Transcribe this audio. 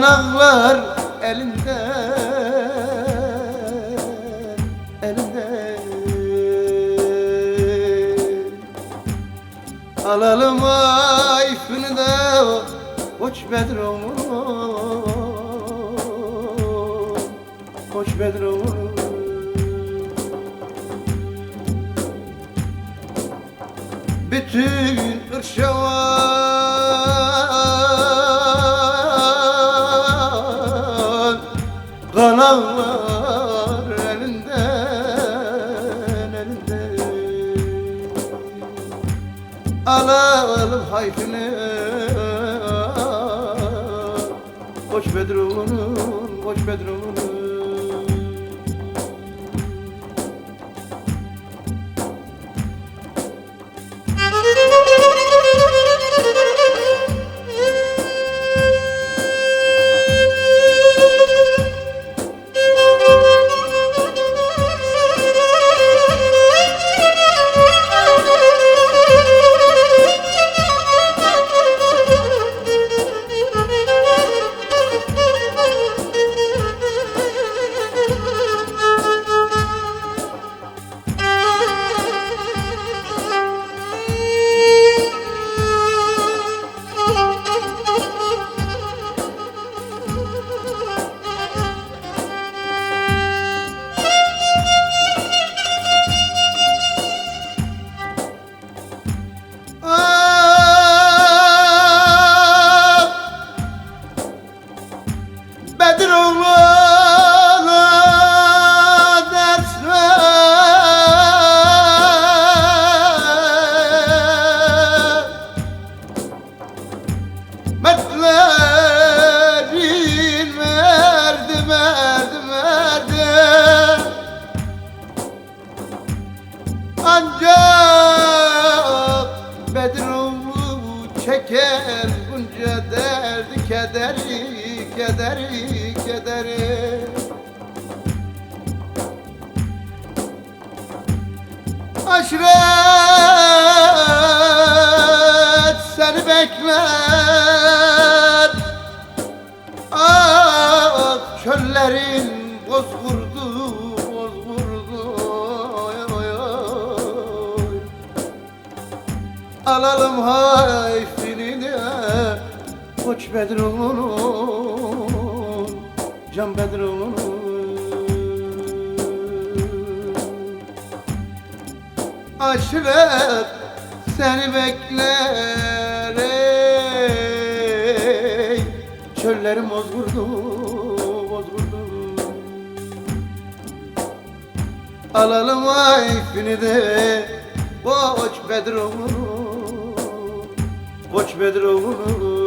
kanaklar elinden Elinden Alalım ayfını da Koç Bedroğlu. Koç Bedroğlu. Bütün ırşavan kanallar elinden elinden alalım hayfını Koç Bedroğlu'nun Koç Bedroğlu'nun Mertlerin verdi verdi verdi. Ancak Bediroğlu çeker bunca derdi kederi kederi kederi. Aşiret Alalım hayfini de Koç Bedroğlu'nun Can Bedroğlu'nun Aşiret seni bekler ey Çöllerim bozgurdu bozgurdu. Alalım ayfini de Koç Bedroğlu'nu Koç Bedroğlu'nu